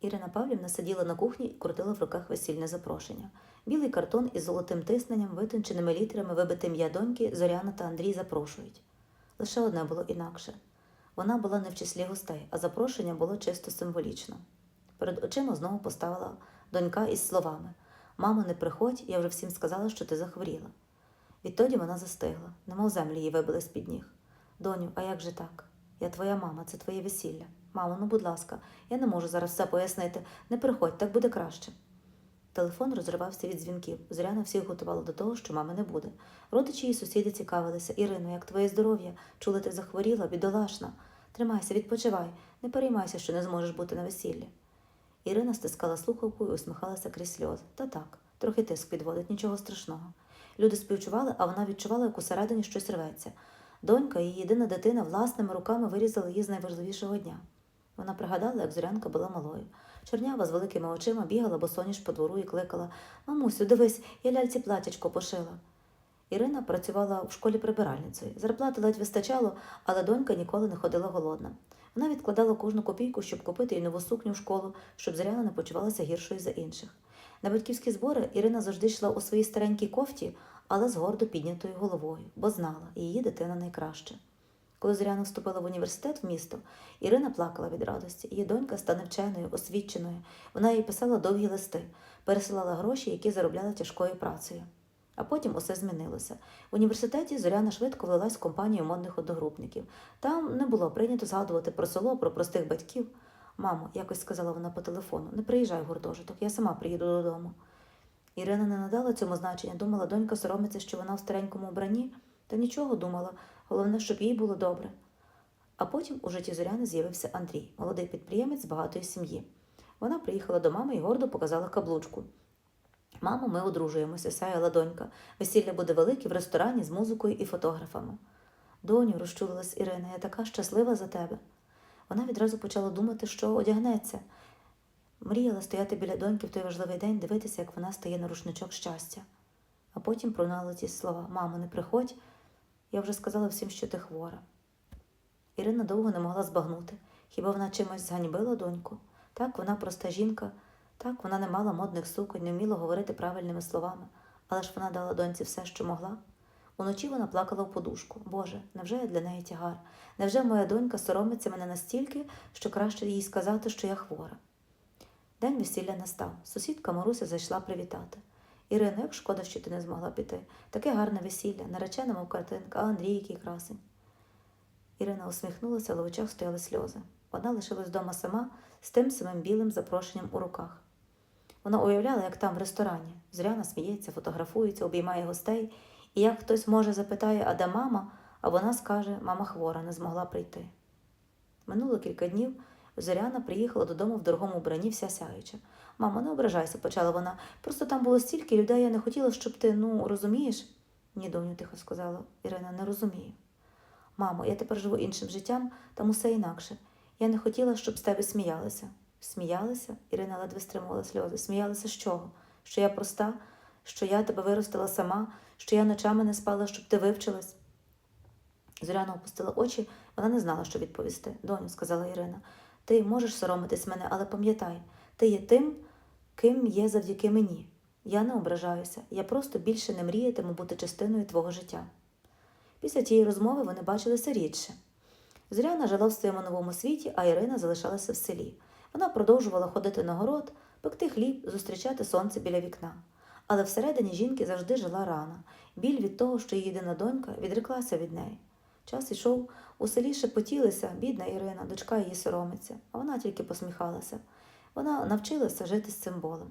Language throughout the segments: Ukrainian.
Ірина Павлівна сиділа на кухні і крутила в руках весільне запрошення. Білий картон із золотим тисненням, витонченими літерами, вибите ім'я доньки, Зоряна та Андрій запрошують. Лише одне було інакше. Вона була не в числі гостей, а запрошення було чисто символічно. Перед очима знову поставила донька із словами Мамо, не приходь, я вже всім сказала, що ти захворіла. Відтоді вона застигла, немов землі її вибили з-під ніг. Доню, а як же так? Я твоя мама, це твоє весілля. Мамо, ну будь ласка, я не можу зараз все пояснити. Не приходь, так буде краще. Телефон розривався від дзвінків. Зоряна всіх готувала до того, що мами не буде. Родичі і сусіди цікавилися. Ірино, як твоє здоров'я? Чули, ти захворіла, бідолашна. Тримайся, відпочивай, не переймайся, що не зможеш бути на весіллі. Ірина стискала слухавку і усміхалася крізь сльози. Та так, трохи тиск підводить, нічого страшного. Люди співчували, а вона відчувала, як усередині щось рветься. Донька, її єдина дитина, власними руками вирізала її з найважливішого дня. Вона пригадала, як зорянка була малою. Чорнява з великими очима бігала босоніж по двору і кликала Мамусю, дивись, я ляльці платячко пошила. Ірина працювала в школі прибиральницею. Зарплати ледь вистачало, але донька ніколи не ходила голодна. Вона відкладала кожну копійку, щоб купити їй нову сукню в школу, щоб Зоряна не почувалася гіршою за інших. На батьківські збори Ірина завжди йшла у своїй старенькій кофті, але з гордо піднятою головою, бо знала, її дитина найкраща. Коли Зоряна вступила в університет в місто, Ірина плакала від радості. Її донька стане вченою, освіченою. Вона їй писала довгі листи, пересилала гроші, які заробляла тяжкою працею. А потім усе змінилося. В університеті Зоряна швидко влилась в компанію модних одногрупників. Там не було прийнято згадувати про село, про простих батьків. Мамо, якось сказала вона по телефону, не приїжджай в гуртожиток, я сама приїду додому. Ірина не надала цьому значення, думала, донька соромиться, що вона в старенькому вбранні, та нічого думала, головне, щоб їй було добре. А потім у житті Зоряни з'явився Андрій, молодий підприємець з багатої сім'ї. Вона приїхала до мами і гордо показала каблучку. Мамо, ми одружуємося, сяяла донька. Весілля буде велике в ресторані з музикою і фотографами. Доню, розчулилась Ірина, я така щаслива за тебе. Вона відразу почала думати, що одягнеться. Мріяла стояти біля доньки в той важливий день, дивитися, як вона стає на рушничок щастя. А потім прунали ті слова Мамо, не приходь, я вже сказала всім, що ти хвора. Ірина довго не могла збагнути. Хіба вона чимось зганьбила доньку? Так, вона проста жінка, так, вона не мала модних суконь, не вміла говорити правильними словами, але ж вона дала доньці все, що могла. Уночі вона плакала в подушку. Боже, невже я для неї тягар? Невже моя донька соромиться мене настільки, що краще їй сказати, що я хвора? День весілля настав. Сусідка Маруся зайшла привітати. Ірино, як шкода, що ти не змогла піти. Таке гарне весілля, наречена, мов картинка, а Андрій який красень. Ірина усміхнулася, але в очах стояли сльози. Вона лишилась вдома сама з тим самим білим запрошенням у руках. Вона уявляла, як там в ресторані. Зоряна сміється, фотографується, обіймає гостей, і як хтось може запитає, а де мама, а вона скаже, мама хвора, не змогла прийти. Минуло кілька днів. Зоряна приїхала додому в дорогому вбранні вся сяюча. Мамо, не ображайся, почала вона. Просто там було стільки людей, я не хотіла, щоб ти, ну, розумієш? Ні, доню, тихо сказала Ірина, не розумію. Мамо, я тепер живу іншим життям, там усе інакше. Я не хотіла, щоб з тебе сміялися. Сміялися? Ірина ледве стримувала сльози. Сміялися з чого? Що я проста, що я тебе виростила сама, що я ночами не спала, щоб ти вивчилась. Зоряна опустила очі, вона не знала, що відповісти. Доню, сказала Ірина, ти можеш соромитись мене, але пам'ятай, ти є тим, ким є завдяки мені. Я не ображаюся, я просто більше не мріятиму бути частиною твого життя. Після тієї розмови вони бачилися рідше. Зоряна жила в своєму новому світі, а Ірина залишалася в селі. Вона продовжувала ходити на город, пекти хліб, зустрічати сонце біля вікна. Але всередині жінки завжди жила рана, біль від того, що її єдина донька відреклася від неї. Час ішов, у селі шепотілися, бідна Ірина, дочка її соромиться, а вона тільки посміхалася. Вона навчилася жити з цим болем.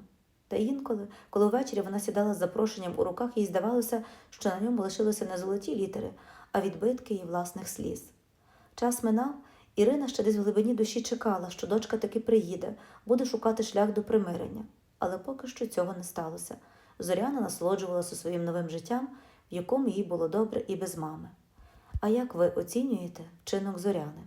Та інколи, коли ввечері вона сідала з запрошенням у руках, їй здавалося, що на ньому лишилися не золоті літери, а відбитки її власних сліз. Час минав, Ірина ще десь в глибині душі чекала, що дочка таки приїде, буде шукати шлях до примирення. Але поки що цього не сталося. Зоряна насолоджувалася своїм новим життям, в якому їй було добре і без мами. А як ви оцінюєте вчинок зоряни?